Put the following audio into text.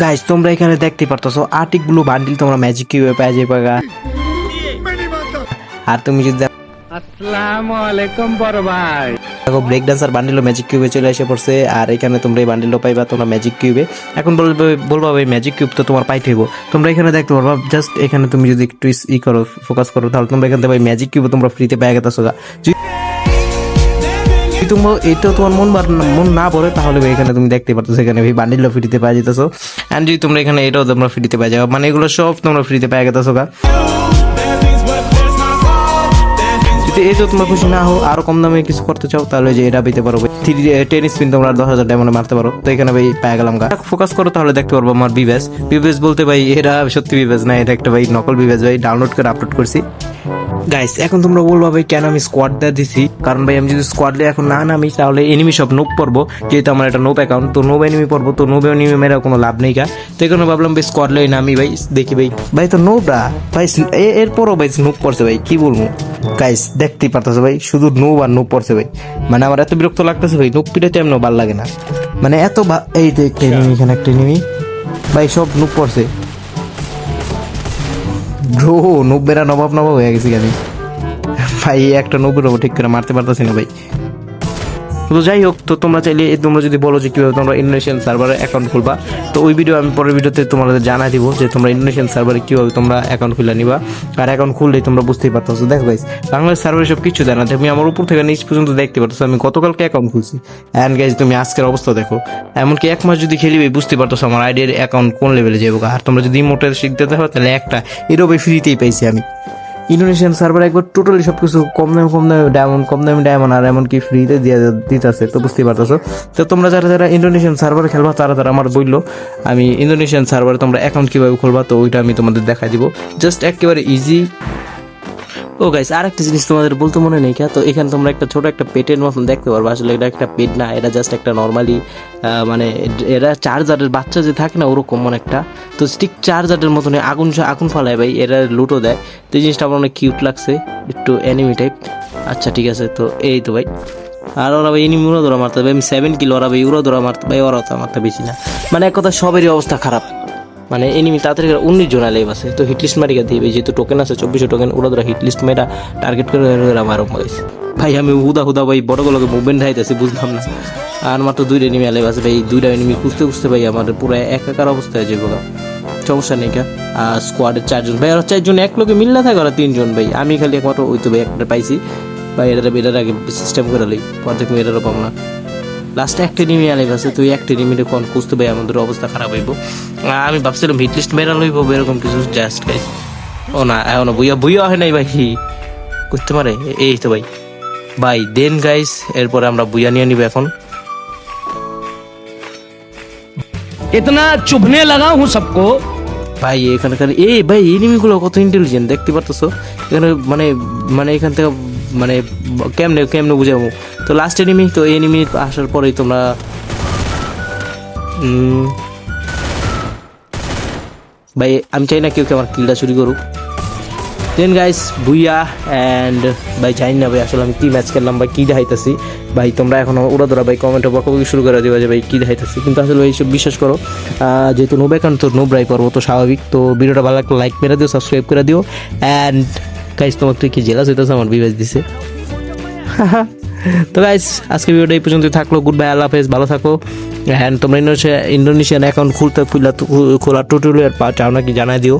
Guys তোমরা এখানে দেখতে পারতেছো আর্টিক ব্লু বান্ডিল তোমরা ম্যাজিক কিউবে পেয়ে যাবে গা। আর তুমি যদি আসসালামু আলাইকুম বড় ভাই। দেখো ব্রেক ডান্সার বান্ডিলও ম্যাজিক কিউবে চলে এসে পড়ছে আর এখানে তোমরা এই বান্ডিলও পাইবা তোমরা ম্যাজিক কিউবে এখন বলবে বলব ভাই ম্যাজিক কিউব তো তোমার পাইতে হইব। তোমরা এখানে দেখতে পারবা জাস্ট এখানে তুমি যদি একটু ই করো ফোকাস করো তাহলে তোমরা এখান থেকে ভাই ম্যাজিক কিউব তোমরা ফ্রিতে পেয়ে গেছো গা। যদি তোমার এটা তোমার মন মন না পড়ে তাহলে এখানে তুমি দেখতে পারতো এখানে ভাই বান্ডিলও ফ্রিতে পেয়ে যেতেছো এন্ড যদি তোমরা এখানে এটাও তোমরা ফ্রিতে পেয়ে যাবে মানে এগুলো সব তোমরা ফ্রিতে পেয়ে গেছো গা। যদি এই তো তোমার খুশি না হো আরও কম দামে কিছু করতে চাও, তাহলে যে এটা পেতে পারো থ্রি টেন স্পিন তোমরা দশ হাজার ডায়মন্ডে মারতে পারো। তো এখানে ভাই পেয়ে গেলাম গা। ফোকাস করো, তাহলে দেখতে পারব আমার বিবেস। বিবেস বলতে ভাই এটা সত্যি বিবেস না, এটা একটা ভাই নকল বিবেস ভাই। ডাউনলোড করে আপলোড করছি। গাইস এখন তোমরা বলব ভাই কেন আমি স্কোয়াড দেওয়া দিছি? কারণ ভাই আমি যদি স্কোয়াড দিয়ে এখন না নামি তাহলে এনিমি সব নোপ পড়ব। যেহেতু আমার একটা নোপ অ্যাকাউন্ট তো নোব এনিমি পড়ব তো নোব এনিমি মেরা কোনো লাভ নেই কা তো এখানে ভাবলাম ভাই স্কোয়াড লই নামি ভাই দেখি ভাই। ভাই তো নোবরা ভাই এরপরও ভাই নোপ পড়ছে ভাই কি বলব? গাইস দেখতেই পারতেছে ভাই শুধু নোব আর নোপ পড়ছে ভাই। মানে আমার এত বিরক্ত লাগতেছে ভাই নোপ পিটাতে এমন ভালো লাগে না। মানে এত এই একটা এনিমি এখানে একটা এনিমি ভাই সব নোপ পড়ছে। ব্রো নব্বেরা নবাব নবাব হয়ে গেছি আমি। ভাই একটা নব্বের ঠিক করে মারতে পারতেছি না ভাই। তো যাই হোক তো তোমরা চাইলে তোমরা যদি বলো যে কীভাবে তোমরা ইন্ডোনেশিয়ান সার্ভারে অ্যাকাউন্ট খুলবা, তো ওই ভিডিও আমি পরের ভিডিওতে তোমাদের জানাই দিব যে তোমরা ইন্ডোনেশিয়ান সার্ভারে কীভাবে তোমরা অ্যাকাউন্ট খুলে নিবা। আর অ্যাকাউন্ট খুললেই তোমরা বুঝতেই পারতেছো। দেখো গাইস বাংলাদেশ সার্ভারে সব কিছু দেয় না তুমি আমার উপর থেকে নিচ পর্যন্ত দেখতে পারতেছো। আমি গতকালকে অ্যাকাউন্ট খুলছি। অ্যান্ড গাইজ তুমি আজকের অবস্থা দেখো। এমনকি এক মাস যদি খেলিবে, বুঝতে পারতেছো আমার আইডিয়ার অ্যাকাউন্ট কোন লেভেলে যাব আর তোমরা যদি মোটের শিখতে দেখো তাহলে একটা এরও ফ্রিতেই পাইছি আমি। ইন্দোনেশিয়ান সার্ভার একবার টোটালি সব কিছু কম দামে কম দামে ডায়মন্ড কম দামে ডায়মন্ড আর এমনকি ফ্রিতে দিয়ে দিতেছে, তো বুঝতেই পারতেছো। তো তোমরা যারা যারা ইন্ডোনেশিয়ান সার্ভার খেলবা, তারা তারা আমার বলল, আমি ইন্ডোনেশিয়ান সার্ভারে তোমরা অ্যাকাউন্ট কীভাবে খুলবা? তো ওইটা আমি তোমাদের দেখাই দিব। জাস্ট একেবারে ইজি ও গাইস আর একটা জিনিস তোমাদের বলতে মনে নেই কা? তো এখানে তোমরা একটা ছোট একটা পেটের মতন দেখতে পারবে। আসলে এটা একটা পেট না, এটা জাস্ট একটা নর্মালি মানে এরা চার্জারের বাচ্চা যে থাকে না, ওরকম মনে একটা। তো স্টিক চার্জারের মতন আগুন আগুন ফালায় ভাই, এরা লুটো দেয়। তো এই জিনিসটা আমার অনেক কিউট লাগছে, একটু অ্যানিমি টাইপ আচ্ছা ঠিক আছে, তো এই তো ভাই। আর ওরা ভাই এনিমি উড়ো ধরা মারতে ভাই, আমি সেভেন কিলো ওরা ভাই উড়ো ধরা মারতে ভাই, ওরা তো আমারটা বেশি না। মানে এক কথা সবেরই অবস্থা খারাপ। মানে এনিমি তাড়াতাড়ি করে উনিশ জন আলেব আছে। তো হিটলিস্ট মারিকা দিবে, যেহেতু টোকেন আছে, চব্বিশশো টোকেন ওরা ধরা হিটলিস্ট মেয়েরা টার্গেট করে আমার মারিস ভাই, আমি হুদা হুদা ভাই, বড় গুলোকে মুভমেন্ট হাইতেছি বুঝলাম না। আর মাত্র দুইটা এনিমি আলেব আছে ভাই, দুইটা এনিমি খুঁজতে খুঁজতে ভাই আমার পুরো একাকার অবস্থায় যাব গা। সমস্যা নেই কা আর স্কোয়াডের চারজন, ভাই ওরা চারজন এক লোকে মিল না থাকে, ওরা তিনজন ভাই। আমি খালি একমাত্র ওই তো ভাই একটা পাইছি। ভাই এটা এটার আগে সিস্টেম করে লই অর্ধেক এটারও পাবো না। লাস্ট একটা টিমই আলাই আছে তুই একটা টিমে কোন খুঁজতে ভাই আমাদের অবস্থা খারাপ হইব। আমি ভাবছিলাম হিট লিস্ট বেরা লইব এরকম কিছু জাস্ট গাইস ও না এখন বুইয়া বুইয়া হয় নাই ভাই। করতে পারে এই তো ভাই। ভাই দেন গাইস এরপরে আমরা বুইয়া নিয়ে নিব এখন। ইতনা চুবনে লাগা হুঁ সবকো। ভাই এখানকার এই ভাই এনিমিগুলো কত ইন্টেলিজেন্ট দেখতে পারতেছো? এখানে মানে মানে এখান থেকে মানে কেমনে কেমনে বুঝাবো? তো লাস্ট এনিমি তো এনিমি আসার পরেই তোমরা ভাই, আমি চাই না কেউ আমার কিলটা চুরি করুক। দেন গাইস বুইয়া অ্যান্ড ভাই, জানি না ভাই, আসলে আমি কি ম্যাচ খেললাম, ভাই, কী দেখাইতেছি। ভাই, তোমরা এখনও ওরা ধরা, ভাই কমেন্টে বকাবকি শুরু করে দেবে যে, ভাই, কী দেখাইতেছি। কিন্তু আসলে ভাই সব বিশ্বাস করো যেহেতু নো ব্যাকান তো নো ব্রাই করব তো স্বাভাবিক। তো ভিডিওটা ভালো লাগলে লাইক মেরে দিও সাবস্ক্রাইব করে দিও অ্যান্ড গাইস তোমার তুই কি জেলাস হইতেছে? আমার বিবেচ দিছে। তো গাইস আজকে ভিডিওটা এই পর্যন্ত থাকল। গুড বাই আল্লাহ হাফেজ, ভালো থাকো। হ্যান্ড তোমরা ইন্ডোনেশিয়া ইন্ডোনেশিয়ান অ্যাকাউন্ট খুলতে খুললা খোলা টুটুলের পা চাও নাকি জানাই দিও।